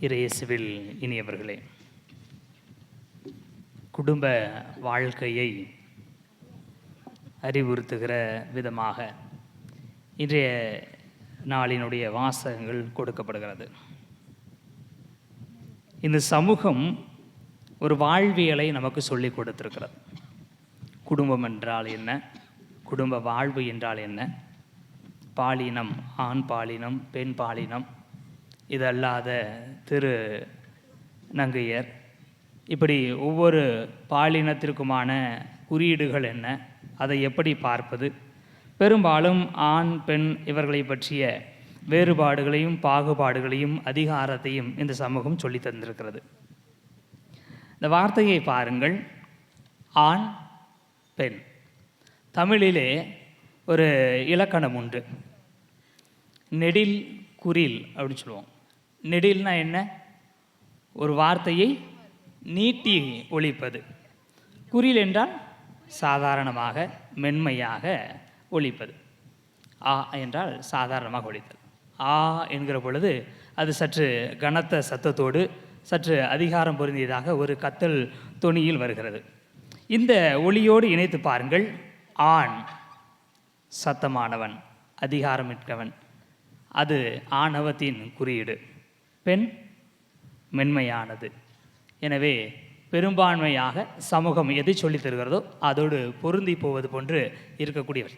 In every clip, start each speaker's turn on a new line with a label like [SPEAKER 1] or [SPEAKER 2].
[SPEAKER 1] இறையேசுவில் இனியவர்களே குடும்ப வாழ்க்கையை அறிவுறுத்துகிற விதமாக இன்றைய நாளினுடைய வாசகங்கள் கொடுக்கப்படுகிறது. இந்த சமூகம் ஒரு வாழ்வியலை நமக்கு சொல்லிக் கொடுத்திருக்கிறது. குடும்பம் என்றால் என்ன? குடும்ப வாழ்வு என்றால் என்ன? பாலினம் ஆண் பாலினம் பெண் பாலினம் இதல்லாத திரு நங்கையர். இப்படி ஒவ்வொரு பாலினத்திற்குமான குறியீடுகள் என்ன? அதை எப்படி பார்ப்பது? பெரும்பாலும் ஆண் பெண் இவர்களை பற்றிய வேறுபாடுகளையும் பாகுபாடுகளையும் அதிகாரத்தையும் இந்த சமூகம் சொல்லி தந்திருக்கிறது. இந்த வார்த்தையை பாருங்கள். ஆண் பெண். தமிழிலே ஒரு இலக்கணம் உண்டு. நெடில் குரில் அப்படின்னு சொல்லுவோம். நெடில்னா என்ன? ஒரு வார்த்தையை நீட்டி ஒழிப்பது. குறில் என்றால் சாதாரணமாக மென்மையாக ஒழிப்பது. ஆ என்றால் சாதாரணமாக ஒழித்தல். ஆ என்கிற பொழுது அது சற்று கனத்த சத்தத்தோடு சற்று அதிகாரம் பொருந்தியதாக ஒரு கத்தல் தொனியில் வருகிறது. இந்த ஒளியோடு இணைத்து பாருங்கள். ஆண் சத்தமானவன் அதிகாரமிக்கவன். அது ஆணவத்தின் குறியீடு. பெண் மென்மையானது. எனவே பெரும்பான்மையாக சமூகம் எதை சொல்லித் தருகிறதோ அதோடு பொருந்தி போவது போன்று இருக்கக்கூடியவர்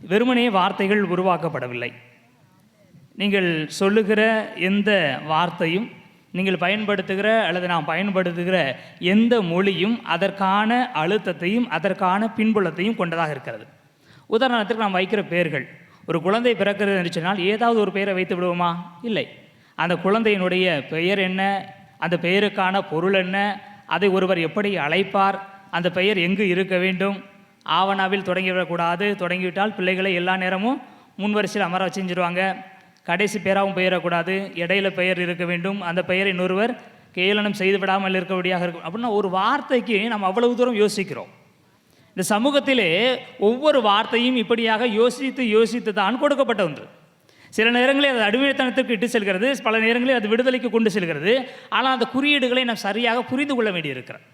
[SPEAKER 1] வெறுமனே வார்த்தைகள் உருவாக்கப்படவில்லை. நீங்கள் சொல்லுகிற எந்த வார்த்தையும் நீங்கள் பயன்படுத்துகிற அல்லது நாம் பயன்படுத்துகிற எந்த மொழியும் அதற்கான அழுத்தத்தையும் அதற்கான பின்புலத்தையும் கொண்டதாக இருக்கிறது. உதாரணத்துக்கு நாம் வைக்கிற பெயர்கள் ஒரு குழந்தை பிறக்கிறது என்று சொன்னால் ஏதாவது ஒரு பெயரை வைத்து விடுவோமா? இல்லை. அந்த குழந்தையினுடைய பெயர் என்ன? அந்த பெயருக்கான பொருள் என்ன? அதை ஒருவர் எப்படி அழைப்பார்? அந்த பெயர் எங்கு இருக்க வேண்டும்? ஆவணாவில் தொடங்கிவிடக்கூடாது. தொடங்கிவிட்டால் பிள்ளைகளை எல்லா நேரமும் முன்வரிசையில் அமர வச்சுருவாங்க கடைசி பேராகவும் பெயரக்கூடாது. இடையில பெயர் இருக்க வேண்டும். அந்த பெயரை இன்னொருவர் கேளனம் செய்து விடாமல் இருக்கபடியாக இருக்கும். அப்படின்னா ஒரு வார்த்தைக்கு நம்ம அவ்வளவு தூரம் யோசிக்கிறோம். இந்த சமூகத்திலே ஒவ்வொரு வார்த்தையும் இப்படியாக யோசித்து யோசித்து தான் கொடுக்கப்பட்ட ஒன்று. சில நேரங்களில் அது அடிமைத்தனத்திற்கு இட்டு செல்கிறது. பல நேரங்களில் அது விடுதலைக்கு கொண்டு செல்கிறது. ஆனால் அந்த குறியீடுகளை நாம் சரியாக புரிந்து கொள்ள வேண்டியிருக்கிறேன்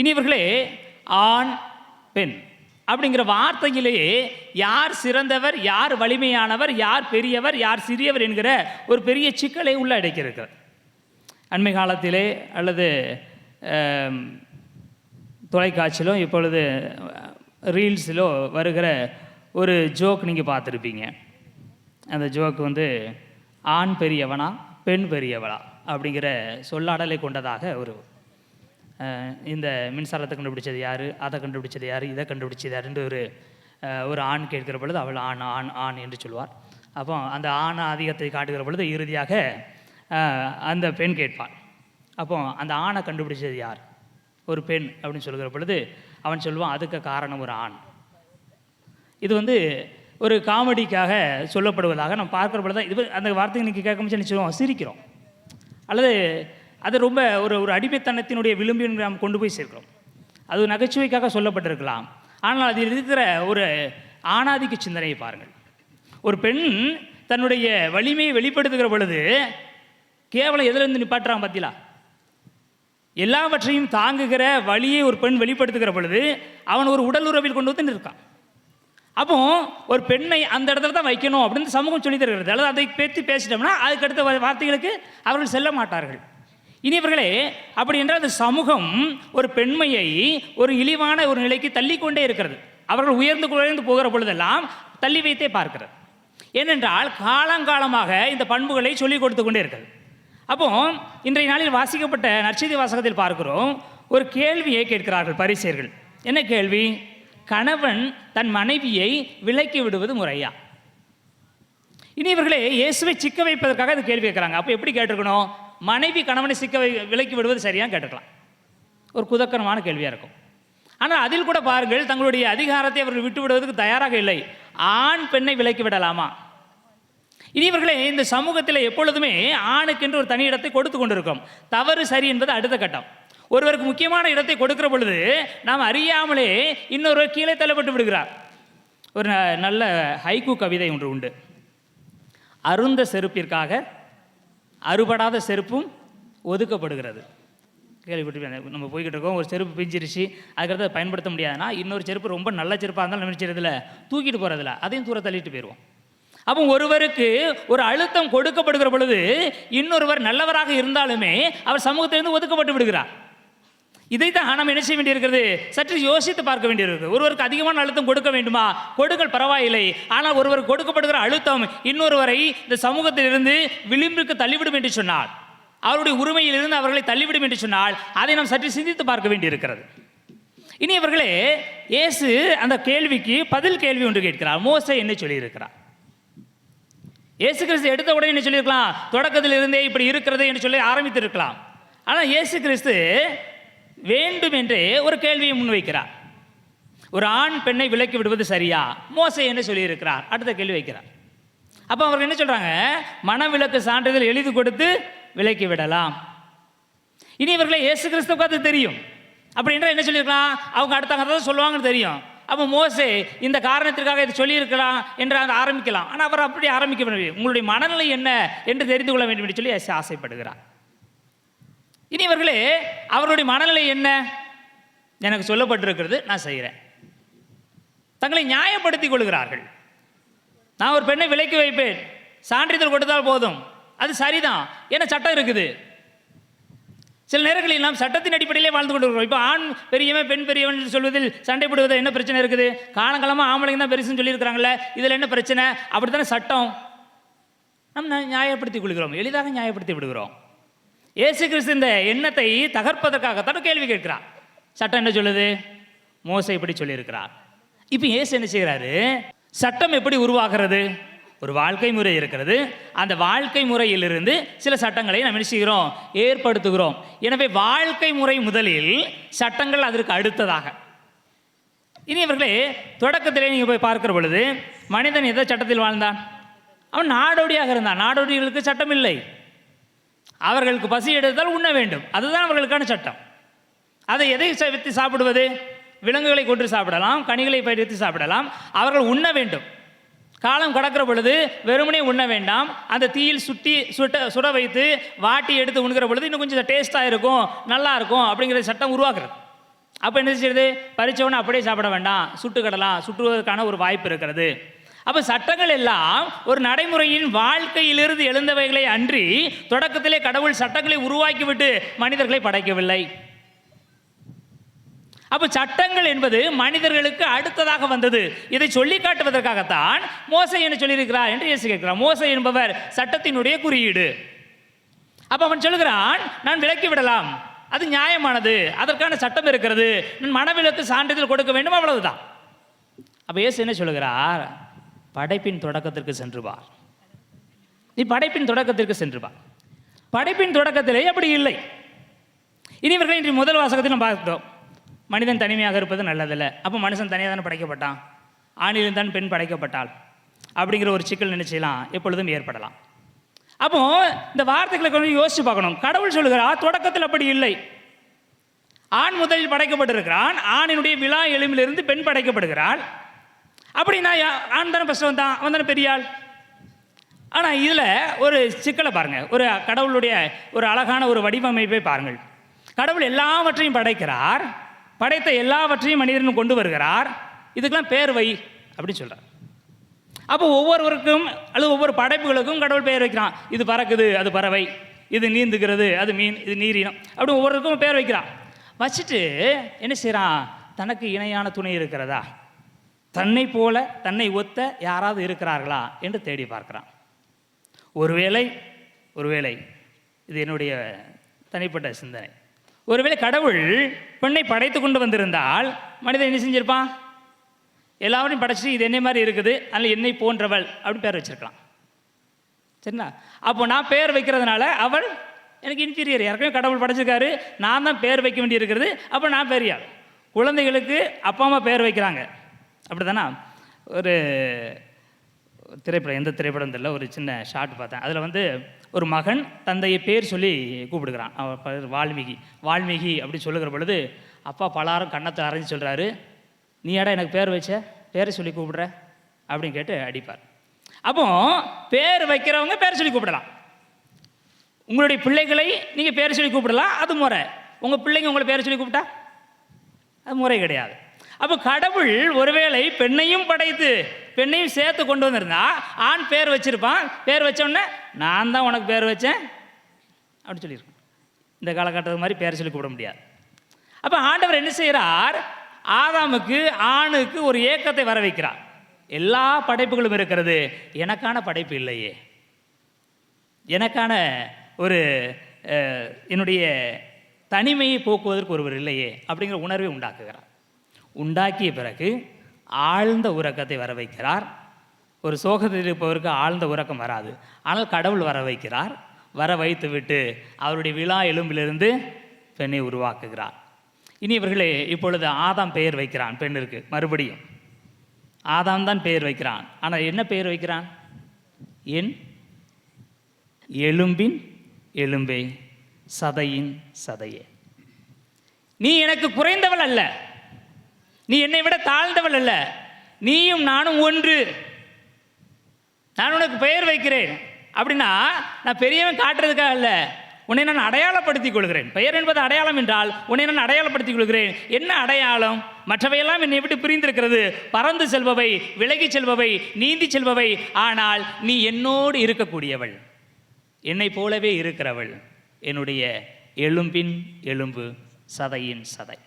[SPEAKER 1] இனியவர்களே ஆண் பெண் அப்படிங்கிற வார்த்தையிலேயே யார் சிறந்தவர் யார் வலிமையானவர் யார் பெரியவர் யார் சிறியவர் என்கிற ஒரு பெரிய சிக்கலை உள்ள அண்மை காலத்திலே அல்லது தொலைக்காட்சியிலும் தொலைக்காட்சியிலோ இப்பொழுது ரீல்ஸிலோ வருகிற ஒரு ஜோக் நீங்கள் பார்த்துருப்பீங்க. அந்த ஜோக் வந்து ஆண் பெரியவனா பெண் பெரியவளா? அப்படிங்கிற சொல்லாடலை கொண்டதாக ஒரு இந்த மின்சாரத்தை கண்டுபிடிச்சது யார் அதை கண்டுபிடிச்சது யார் இதை கண்டுபிடிச்சது யாருன்னு ஒரு ஒரு ஆண் கேட்கிற பொழுது அவள் ஆண் ஆண் ஆண் என்று சொல்வார். அப்போ அந்த ஆண் ஆதிக்கத்தை காட்டுகிற பொழுது இறுதியாக அந்த பெண் கேட்பான் அப்போ அந்த ஆணை கண்டுபிடிச்சது யார்? ஒரு பெண் அப்படின்னு சொல்லுகிற பொழுது அவன் சொல்லுவான் அதுக்கு காரணம் ஒரு ஆண். இது வந்து ஒரு காமெடிக்காக சொல்லப்படுவதாக நம்ம பார்க்குற பொழுது தான் இது அந்த வார்த்தை இன்றைக்கி கேட்கும்போது என்ன சிரிக்கிறோம். அல்லது அது ரொம்ப ஒரு ஒரு அடிமைத்தனத்தினுடைய விளிம்பு நாம் கொண்டு போய் சேர்க்கிறோம். அது நகைச்சுவைக்காக சொல்லப்பட்டிருக்கலாம். ஆனால் அதில் இருக்கிற ஒரு ஆணாதிக்க சிந்தனையை பாருங்கள். ஒரு பெண் தன்னுடைய வலிமையை வெளிப்படுத்துகிற பொழுது கேவலம் எதிலிருந்து நிப்பாட்டுறான் பார்த்தீங்களா எல்லாவற்றையும் தாங்குகிற வழியை ஒரு பெண் வெளிப்படுத்துகிற பொழுது அவன் ஒரு உடல் உறவில் கொண்டு வந்து நிற்கான் அப்போ ஒரு பெண்ணை அந்த இடத்துல தான் வைக்கணும் அப்படின்னு சமூகம் சொல்லி தருகிறது. அல்லது அதை பேசி பேசிட்டோம்னா அதுக்கடுத்த வார்த்தைகளுக்கு அவர்கள் செல்ல மாட்டார்கள். இனியவர்களே அப்படி என்றால் அந்த சமூகம் ஒரு பெண்மையை ஒரு இழிவான ஒரு நிலைக்கு தள்ளிக்கொண்டே இருக்கிறது. அவர்கள் உயர்ந்து குறைந்து போகிற பொழுதெல்லாம் தள்ளி வைத்தே பார்க்கிறது. ஏனென்றால் காலங்காலமாக இந்த பண்புகளை சொல்லிக் கொடுத்து கொண்டே இருக்கிறது. அப்போ இன்றைய நாளில் வாசிக்கப்பட்ட நற்செய்தி வாசகத்தில் பார்க்கிறோம். ஒரு கேள்வியை கேட்கிறார்கள் பரிசேர்கள் என்ன கேள்வி? கணவன் தன் மனைவியை விலக்கி விடுவது முறையா? இனி இவர்களே இயேசுவை சிக்க வைப்பதற்காக இந்த கேள்வி கேட்குறாங்க. அப்போ எப்படி கேட்டிருக்கணும்? மனைவி கணவனை சிக்க வை விலக்கி விடுவது சரியாக கேட்டிருக்கலாம். ஒரு குதக்கரமான கேள்வியாக இருக்கும். ஆனால் அதில் கூட பாருங்கள் தங்களுடைய அதிகாரத்தை அவர்கள் விட்டு விடுவதற்கு தயாராக இல்லை. ஆண் பெண்ணை விலக்கி விடலாமா? இனி இவர்களே இந்த சமூகத்தில் எப்பொழுதுமே ஆணுக்கென்று ஒரு தனி இடத்தை கொடுத்து கொண்டிருக்கோம் தவறு சரி என்பது அடுத்த கட்டம். ஒருவருக்கு முக்கியமான இடத்தை கொடுக்கிற பொழுது நாம் அறியாமலே இன்னொருவர் கீழே தள்ளப்பட்டு விடுகிறார். ஒரு ந- நல்ல ஹைகு கவிதை ஒன்று உண்டு. அருந்த செருப்பிற்காக அறுபடாத செருப்பும் ஒதுக்கப்படுகிறது. கேள்விப்பட்டு நம்ம போய்கிட்டு இருக்கோம் ஒரு செருப்பு பிஞ்சிருச்சு அதுக்கடுத்து பயன்படுத்த முடியாதுன்னா இன்னொரு செருப்பு ரொம்ப நல்ல செருப்பாக இருந்தாலும் நினைச்சிருதில்ல தூக்கிட்டு போகிறதில்ல அதையும் தூர தள்ளிட்டு போயிடுவோம். அப்போ ஒருவருக்கு ஒரு அழுத்தம் கொடுக்கப்படுகிற பொழுது இன்னொருவர் நல்லவராக இருந்தாலுமே அவர் சமூகத்திலிருந்து ஒதுக்கப்பட்டு விடுகிறார். இதைத்தான் நாம் என்ன செய்ய வேண்டியிருக்கிறது? சற்று யோசித்து பார்க்க வேண்டியிருக்கிறது. ஒருவருக்கு அதிகமான அழுத்தம் கொடுக்க வேண்டுமா? கொடுங்கள் பரவாயில்லை. ஆனால் ஒருவர் கொடுக்கப்படுகிற அழுத்தம் இன்னொருவரை இந்த சமூகத்திலிருந்து விளிம்புக்கு தள்ளிவிடும் என்று சொன்னார். அவருடைய உரிமையிலிருந்து அவர்களை தள்ளிவிடும் என்று சொன்னால் அதை நாம் சற்று சிந்தித்து பார்க்க வேண்டியிருக்கிறது. இனி இவர்களே இயேசு அந்த கேள்விக்கு பதில் கேள்வி ஒன்று கேட்கிறார். மோசே என்ன சொல்லியிருக்கிறார்? இயேசு கிறிஸ்து எடுத்த உடனே என்ன சொல்லியிருக்கலாம்? தொடக்கத்தில் இருந்தே இப்படி இருக்கிறது என்று சொல்லி ஆரம்பித்திருக்கலாம். ஆனால் இயேசு கிறிஸ்து வேண்டும் என்றே ஒரு கேள்வியை முன்வைக்கிறார். ஒரு ஆண் பெண்ணை விலக்கி விடுவது சரியா? மோசை என்ன சொல்லியிருக்கிறார். அடுத்த கேள்வி வைக்கிறார். அப்போ அவர்கள் என்ன சொல்கிறாங்க மனவிலக்கு சான்றிதழ் எழுதி கொடுத்து விலக்கி விடலாம். இனி இவர்களை இயேசு கிறிஸ்துவுக்கு அது தெரியும். அப்படி என்றால் என்ன சொல்லியிருக்கலாம்? அவங்க அடுத்தவங்க தான் சொல்லுவாங்கன்னு தெரியும். அப்போ மோசே இந்த காரணத்திற்காக இது சொல்லியிருக்கலாம் என்று அதை ஆரம்பிக்கலாம். ஆனால் அவர் அப்படி ஆரம்பிக்க முடியும் உங்களுடைய மனநிலை என்ன என்று தெரிந்து கொள்ள வேண்டும் என்று சொல்லி ஆசைப்படுகிறார். இனி இவர்களே அவர்களுடைய மனநிலை என்ன? எனக்கு சொல்லப்பட்டிருக்கிறது நான் செய்கிறேன். தங்களை நியாயப்படுத்திக் கொள்கிறார்கள். நான் ஒரு பெண்ணை விலைக்கு வைப்பேன். சான்றிதழ் கொடுத்தால் போதும். அது சரிதான். ஏன்னா சட்டம் இருக்குது? சில நேரங்களில் நாம் சட்டத்தின் அடிப்படையிலே வாழ்ந்து கொண்டிருக்கிறோம். இப்போ ஆண் பெரியவன் பெண் பெரியவன் என்று சொல்வதில் சண்டை போடுவதில் என்ன பிரச்சனை இருக்குது? காலங்காலமாக ஆம்பளைங்க தான் பெருசுன்னு சொல்லியிருக்கிறாங்களே இதில் என்ன பிரச்சனை? அப்படி தானே சட்டம் நம்ம நியாயப்படுத்திக் கொள்கிறோம். எளிதாக நியாயப்படுத்தி விடுகிறோம். இயேசு கிறிஸ்து இந்த எண்ணத்தை தகர்ப்பதற்காகத்தான் கேள்வி கேட்கிறார் சட்டம் என்ன சொல்லுது? மோசை இப்படி சொல்லியிருக்கிறார். இப்போ இயேசு என்ன செய்கிறாரு? சட்டம் எப்படி உருவாகிறது? ஒரு வாழ்க்கை முறை இருக்கிறது. அந்த வாழ்க்கை முறையிலிருந்து சில சட்டங்களை நம்ம என்ன செய்கிறோம்? ஏற்படுத்துகிறோம். எனவே வாழ்க்கை முறை முதலில் சட்டங்கள் அதற்கு அடுத்ததாக. இனி இவர்களே தொடக்கத்திலே நீங்கள் போய் பார்க்கிற பொழுது மனிதன் எந்த சட்டத்தில் வாழ்ந்தான்? அவன் நாடோடியாக இருந்தான். நாடோடிகளுக்கு சட்டம் இல்லை அவர்களுக்கு பசி எடுத்தால் உண்ண வேண்டும். அதுதான் அவர்களுக்கான சட்டம். அதை எதை வைத்து சாப்பிடுவது? விலங்குகளை கொன்று சாப்பிடலாம் கனிகளை பயிர்த்து சாப்பிடலாம். அவர்கள் உண்ண வேண்டும். காலம் கடக்கிற பொழுது வெறுமனே உண்ண வேண்டாம். அந்த தீயில் சுட்டி சுட்ட சுட வைத்து வாட்டி எடுத்து உண்கிற பொழுது இன்னும் கொஞ்சம் டேஸ்ட்டாக இருக்கும் நல்லா இருக்கும் அப்படிங்கிற சட்டம் உருவாக்குறது. அப்போ என்ன செய்யுது பறிச்சவொன்னே அப்படியே சாப்பிட வேண்டாம். சுட்டுக்கிடலாம் சுட்டுவதற்கான ஒரு வாய்ப்பு இருக்கிறது. அப்போ சட்டங்கள் எல்லாம் ஒரு நடைமுறையின் வாழ்க்கையிலிருந்து எழுந்தவைகளை அன்றி தொடக்கத்திலே கடவுள் சட்டங்களை உருவாக்கிவிட்டு மனிதர்களை படைக்கவில்லை. அப்போ சட்டங்கள் என்பது மனிதர்களுக்கு அடுத்ததாக வந்தது. இதை சொல்லி காட்டுவதற்காகத்தான் மோசை என்று சொல்லியிருக்கிறார் என்று இயேசு கேட்கிறார். மோசை என்பவர் சட்டத்தினுடைய குறியீடு. அப்போ அவன் சொல்லுகிறான் நான் விலக்கி விடலாம். அது நியாயமானது. அதற்கான சட்டம் இருக்கிறது. நான் மனவிலக்கு சான்றிதழ் கொடுக்க வேண்டும். அவ்வளவுதான். அப்போ இயேசு என்ன சொல்லுகிறார்? படைப்பின் தொடக்கத்திற்கு சென்று வா. நீ படைப்பின் தொடக்கத்திற்கு சென்று வா. படைப்பின் தொடக்கத்திலே அப்படி இல்லை. இனி இவர்கள் இன்று முதல் வாசகத்தில் நம்ம பார்த்தோம் மனிதன் தனிமையாக இருப்பது நல்லதில்லை. அப்போ மனுஷன் தனியாக தானே படைக்கப்பட்டான்? ஆணிலும் தான் பெண் படைக்கப்பட்டாள். அப்படிங்கிற ஒரு சிக்கல் நினைச்சலாம் எப்பொழுதும் ஏற்படலாம். அப்போ இந்த வார்த்தைகளை கொஞ்சம் யோசிச்சு பார்க்கணும். கடவுள் சொல்கிறார் தொடக்கத்தில் அப்படி இல்லை. ஆண் முதலில் படைக்கப்பட்டிருக்கிறான். ஆணினுடைய விழா எலும்பிலிருந்து பெண் படைக்கப்படுகிறாள். அப்படின்னா நான் ஆண் தானே ஃபஸ்ட்டு வந்தான் அவன் தானே பெரிய ஆள் ஆனால் இதில் ஒரு சிக்கலை பாருங்கள் ஒரு கடவுளுடைய ஒரு அழகான ஒரு வடிவமைப்பை பாருங்கள். கடவுள் எல்லாவற்றையும் படைக்கிறார். படைத்த எல்லாவற்றையும் மனிதனும் கொண்டு வருகிறார். இதுக்கெல்லாம் பேர் வை அப்படின்னு சொல்கிறார் அப்போ ஒவ்வொருவருக்கும் அல்லது ஒவ்வொரு படைப்புகளுக்கும் கடவுள் பெயர் வைக்கிறான். இது பறக்குது அது பறவை. இது நீந்துகிறது அது மீன் இது நீரினம் அப்படி ஒவ்வொருக்கும் பேர் வைக்கிறான். வச்சுட்டு என்ன செய்கிறான் தனக்கு இணையான துணை இருக்கிறதா? தன்னை போல தன்னை ஒத்த யாராவது இருக்கிறார்களா என்று தேடி பார்க்குறான். ஒருவேளை ஒருவேளை இது என்னுடைய தனிப்பட்ட சிந்தனை. ஒருவேளை கடவுள் பெண்ணை படைத்து கொண்டு வந்திருந்தால் மனிதன் என்ன செஞ்சிருப்பான்? எல்லாவரையும் படைச்சிட்டு இது என்னை மாதிரி இருக்குது அதில் என்னை போன்றவள் அப்படின்னு பேர் வச்சிருக்கலாம். சரிங்களா? அப்போ நான் பேர் வைக்கிறதுனால அவள் எனக்கு இன்ஃபீரியர் ஏற்கனவே கடவுள் படைச்சிருக்காரு நான் தான் பேர் வைக்க வேண்டியிருக்கிறது அப்போ நான் பெரியாள் குழந்தைகளுக்கு அப்பா அம்மா பேர் வைக்கிறாங்க. அப்படி தானே ஒரு திரைப்படம் எந்த திரைப்படம் தெரியல ஒரு சின்ன ஷார்ட் பார்த்தேன். அதில் வந்து ஒரு மகன் தந்தையை பேர் சொல்லி கூப்பிடுக்கிறான் அவன் பேர் வால்மீகி. வால்மீகி அப்படின்னு சொல்லுகிற பொழுது அப்பா பலாரும் கண்ணத்தை அரைஞ்சு சொல்கிறாரு நீ ஏடா எனக்கு பேர் வச்ச? பேரை சொல்லி கூப்பிடுற? அப்படின்னு கேட்டு அடிப்பார். அப்போ பேர் வைக்கிறவங்க பேர் சொல்லி கூப்பிடலாம். உங்களுடைய பிள்ளைகளை நீங்கள் பேர் சொல்லி கூப்பிடலாம். அது முறை. உங்கள் பிள்ளைங்க உங்களை பேர் சொல்லி கூப்பிட்டா? அது முறை கிடையாது. அப்போ கடவுள் ஒருவேளை பெண்ணையும் படைத்து பெண்ணையும் சேர்த்து கொண்டு வந்திருந்தா ஆண் பேர் வச்சிருப்பான் பேர் வச்சோடனே நான் தான் உனக்கு பேர் வச்சேன். அப்படின்னு சொல்லியிருக்கேன் இந்த காலகட்டத்து மாதிரி பேர் சொல்லி கூப்பிட முடியாது. அப்போ ஆண்டவர் என்ன செய்கிறார்? ஆதாமுக்கு ஆணுக்கு ஒரு ஏக்கத்தை வர வைக்கிறார். எல்லா படைப்புகளும் இருக்கிறது. எனக்கான படைப்பு இல்லையே. எனக்கான ஒரு என்னுடைய தனிமையை போக்குவதற்கு ஒருவர் இல்லையே அப்படிங்கிற உணர்வை உண்டாக்குகிறார். உண்டாக்கிய பிறகு ஆழ்ந்த உறக்கத்தை வர வைக்கிறார். ஒரு சோகத்தில் இருப்பவருக்கு ஆழ்ந்த உறக்கம் வராது. ஆனால் கடவுள் வர வைக்கிறார். வர வைத்து விட்டு அவருடைய விழா எலும்பிலிருந்து பெண்ணை உருவாக்குகிறார். இனி இவர்களே இப்பொழுது ஆதாம் பெயர் வைக்கிறான் பெண்ணிற்கு. மறுபடியும் ஆதாம் தான் பெயர் வைக்கிறான். ஆனால் என்ன பெயர் வைக்கிறான்? என் எலும்பின் எலும்பே சதையின் சதையே. நீ எனக்கு குறைந்தவள் அல்ல. நீ என்னை விட தாழ்ந்தவள் அல்ல. நீயும் நானும் ஒன்று. நான் உனக்கு பெயர் வைக்கிறேன். அப்படின்னா நான் பெரியவன் காட்டுறதுக்காக அல்ல. உன்னை நான் அடையாளப்படுத்திக் கொள்கிறேன். பெயர் என்பது அடையாளம் என்றால் உன்னை நான் அடையாளப்படுத்திக் கொள்கிறேன். என்ன அடையாளம்? மற்றவையெல்லாம் என்னை விட்டு பிரிந்திருக்கிறது. பறந்து செல்பவை விலகிச் செல்பவை நீந்தி செல்பவை. ஆனால் நீ என்னோடு இருக்கக்கூடியவள். என்னைப் போலவே இருக்கிறவள். என்னுடைய எலும்பின் எலும்பு சதையின் சதை.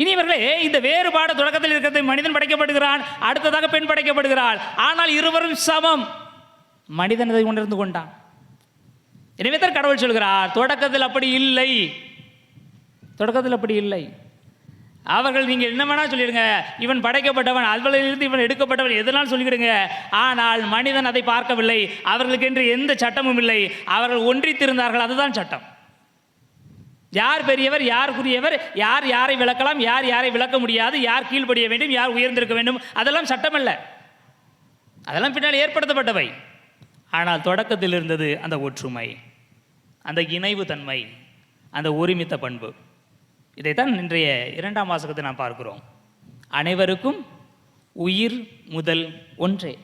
[SPEAKER 1] இனி இவர்களே இந்த வேறுபாடு தொடக்கத்தில் இருக்கிறது. மனிதன் படைக்கப்படுகிறான் அடுத்ததாக பெண் படைக்கப்படுகிறாள். ஆனால் இருவரும் சமம். மனிதன் இதை உணர்ந்து கொண்டான். எனவே தான் கடவுள் சொல்கிறார் தொடக்கத்தில் அப்படி இல்லை. தொடக்கத்தில் அப்படி இல்லை. அவர்கள் நீங்கள் என்ன வேணால் சொல்லிடுங்க. இவன் படைக்கப்பட்டவன் இருந்து இவன் எடுக்கப்பட்டவன் எதனால் சொல்லிவிடுங்க ஆனால் மனிதன் அதை பார்க்கவில்லை. அவர்களுக்கென்று எந்த சட்டமும் இல்லை. அவர்கள் ஒன்றித்திருந்தார்கள் அதுதான் சட்டம். யார் பெரியவர் யாருக்குரியவர் யார் யாரை விளக்கலாம் யார் யாரை விளக்க முடியாது யார் கீழ்ப்படிய வேண்டும் யார் உயர்ந்திருக்க வேண்டும் அதெல்லாம் சட்டமல்ல. அதெல்லாம் பின்னால் ஏற்படுத்தப்பட்டவை. ஆனால் தொடக்கத்தில் இருந்தது அந்த ஒற்றுமை அந்த இணைவு தன்மை அந்த ஒருமித்த பண்பு. இதைத்தான் இன்றைய இரண்டாம் வாசகத்தை நாம் பார்க்கிறோம். அனைவருக்கும் உயிர் முதல் ஒன்றே.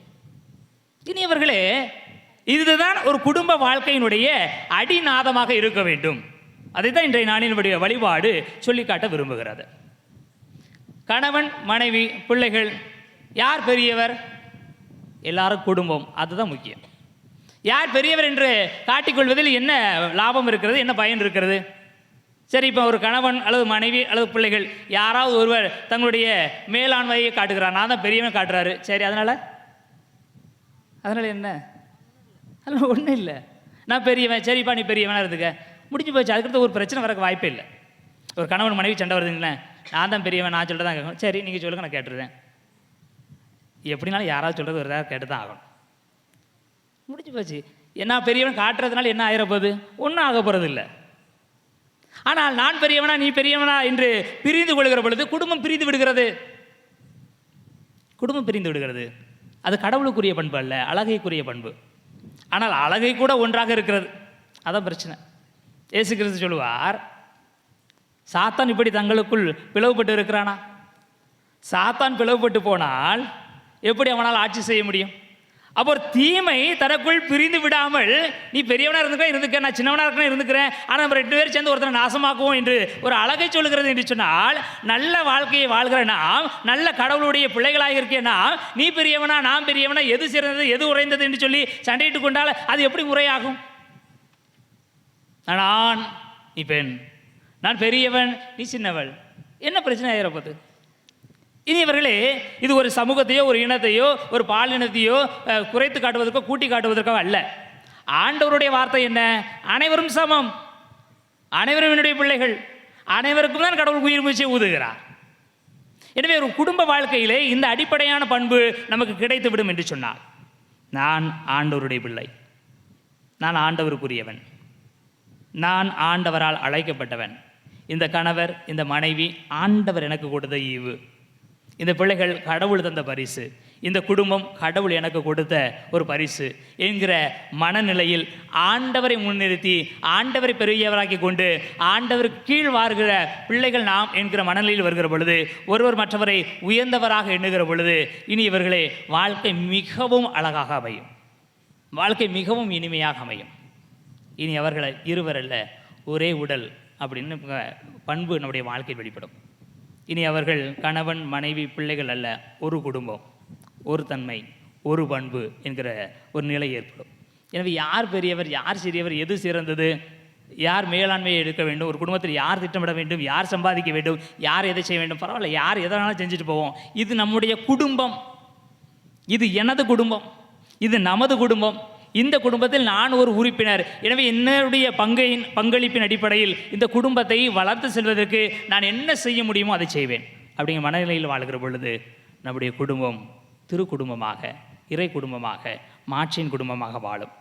[SPEAKER 1] இனியவர்களே இதுதான் ஒரு குடும்ப வாழ்க்கையினுடைய அடிநாதமாக இருக்க வேண்டும். அதைத்தான் இன்றைய நாளினுடைய வழிபாடு சொல்லிக்காட்ட விரும்புகிறது. கணவன் மனைவி பிள்ளைகள் யார் பெரியவர்? எல்லாரும் குடும்பம் அதுதான் முக்கியம். யார் பெரியவர் என்று காட்டிக்கொள்வதில் என்ன லாபம் இருக்கிறது என்ன பயன் இருக்கிறது? சரி இப்போ ஒரு கணவன் அல்லது மனைவி அல்லது பிள்ளைகள் யாராவது ஒருவர் தங்களுடைய மேலாண்மையை காட்டுகிறார். நான் தான் பெரியவன் காட்டுறாரு. சரி அதனால்? அதனால் என்ன? அதனால் ஒன்றும் இல்லை. நான் பெரியவன். சரிப்பா நீ பெரியவனாக இருந்துக்க. முடிஞ்சு போச்சு. அதுக்கடுத்து ஒரு பிரச்சனை வரக்கு வாய்ப்பே இல்லை. ஒரு கணவன் மனைவி சண்டை வருதுங்களேன் நான் தான் பெரியவன் நான் சொல்லிட்டு தான் கேட்கணும். சரி நீங்கள் சொல்லுங்க நான் கேட்டுருவேன் எப்படினாலும் யாராவது சொல்கிறது ஒரு ஏதாவது கேட்டு தான் ஆகணும். முடிஞ்சு போச்சு. என்ன பெரியவன் காட்டுறதுனால என்ன ஆகிற போகுது? ஒன்றும் ஆக போகிறது இல்லை. ஆனால் நான் பெரியவனா நீ பெரியவனா என்று பிரிந்து கொள்கிற பொழுது குடும்பம் பிரிந்து விடுகிறது. குடும்பம் பிரிந்து விடுகிறது. அது கடவுளுக்குரிய பண்பு அல்ல அழகைக்குரிய பண்பு. ஆனால் அழகை கூட ஒன்றாக இருக்கிறது. அதான் பிரச்சனை. இயேசு கிறிஸ்து சொல்லுவார் சாத்தான் இப்படி தங்களுக்குள் பிளவுபட்டு இருக்கிறானா? சாத்தான் பிளவுபட்டு போனால் எப்படி அவனால் ஆட்சி செய்ய முடியும்? அப்போ தீமை தனக்குள் பிரிந்து விடாமல் நீ பெரியவனாக இருந்துக்க இருந்துக்க நான் சின்னவனாக இருக்கணும் இருந்துக்கிறேன் ஆனால் நம்ம ரெண்டு பேரும் சேர்ந்து ஒருத்தனை நாசமாக்குவோம் என்று ஒரு அழகை சொல்கிறது என்று சொன்னால் நல்ல வாழ்க்கையை வாழ்கிற நாம் நல்ல கடவுளுடைய பிள்ளைகளாக இருக்கே நாம் நீ பெரியவனா நான் பெரியவனா எது சிறந்தது எது உறைந்தது என்று சொல்லி சண்டையிட்டு கொண்டால் அது எப்படி முறையாகும் நான் ஆண் நீ பெண். நான் பெரியவன் நீ சின்னவள். என்ன பிரச்சனை ஆயிரப்போது இனி இவர்களே இது ஒரு சமூகத்தையோ ஒரு இனத்தையோ ஒரு பாலினத்தையோ குறைத்து காட்டுவதற்கோ கூட்டி காட்டுவதற்கோ அல்ல. ஆண்டவருடைய வார்த்தை என்ன? அனைவரும் சமம். அனைவரும் என்னுடைய பிள்ளைகள். அனைவருக்கும் தான் கடவுள் உயிர் மூச்சை ஊதுகிறார். எனவே ஒரு குடும்ப வாழ்க்கையிலே இந்த அடிப்படையான பண்பு நமக்கு கிடைத்து விடும் என்று சொன்னார். நான் ஆண்டவருடைய பிள்ளை. நான் ஆண்டவருக்குரியவன். நான் ஆண்டவரால் அழைக்கப்பட்டவன். இந்த கணவர் இந்த மனைவி ஆண்டவர் எனக்கு கொடுத்த ஈவு. இந்த பிள்ளைகள் கடவுள் தந்த பரிசு. இந்த குடும்பம் கடவுள் எனக்கு கொடுத்த ஒரு பரிசு என்கிற மனநிலையில் ஆண்டவரை முன்னிறுத்தி ஆண்டவரை பெரியவராக்கி கொண்டு ஆண்டவர் கீழ் வாருகிற பிள்ளைகள் நாம் என்கிற மனநிலையில் வருகிற பொழுது ஒருவர் மற்றவரை உயர்ந்தவராக எண்ணுகிற பொழுது இனி இவர்களே வாழ்க்கை மிகவும் அழகாக அமையும். வாழ்க்கை மிகவும் இனிமையாக அமையும். இனி அவர்களை இருவர் அல்ல ஒரே உடல் அப்படின்னு பண்பு நம்முடைய வாழ்க்கையில் வெளிப்படும். இனி அவர்கள் கணவன் மனைவி பிள்ளைகள் அல்ல ஒரு குடும்பம் ஒரு தன்மை ஒரு பண்பு என்கிற ஒரு நிலை ஏற்படும். எனவே யார் பெரியவர் யார் சிறியவர் எது சிறந்தது யார் மேலாண்மையை எடுக்க வேண்டும் ஒரு குடும்பத்தில் யார் திட்டமிட வேண்டும் யார் சம்பாதிக்க வேண்டும் யார் எதை செய்ய வேண்டும் பரவாயில்ல யார் எதனாலும் செஞ்சுட்டு போவோம். இது நம்முடைய குடும்பம். இது எனது குடும்பம். இது நமது குடும்பம். இந்த குடும்பத்தில் நான் ஒரு உறுப்பினர். எனவே என்னுடைய பங்கையின் பங்களிப்பின் அடிப்படையில் இந்த குடும்பத்தை வளர்த்து செல்வதற்கு நான் என்ன செய்ய முடியுமோ அதை செய்வேன். அப்படிங்கிற மனநிலையில் வாழ்கிற பொழுது நம்முடைய குடும்பம் திரு குடும்பமாக இறை குடும்பமாக மாற்றின் குடும்பமாக வாழும்.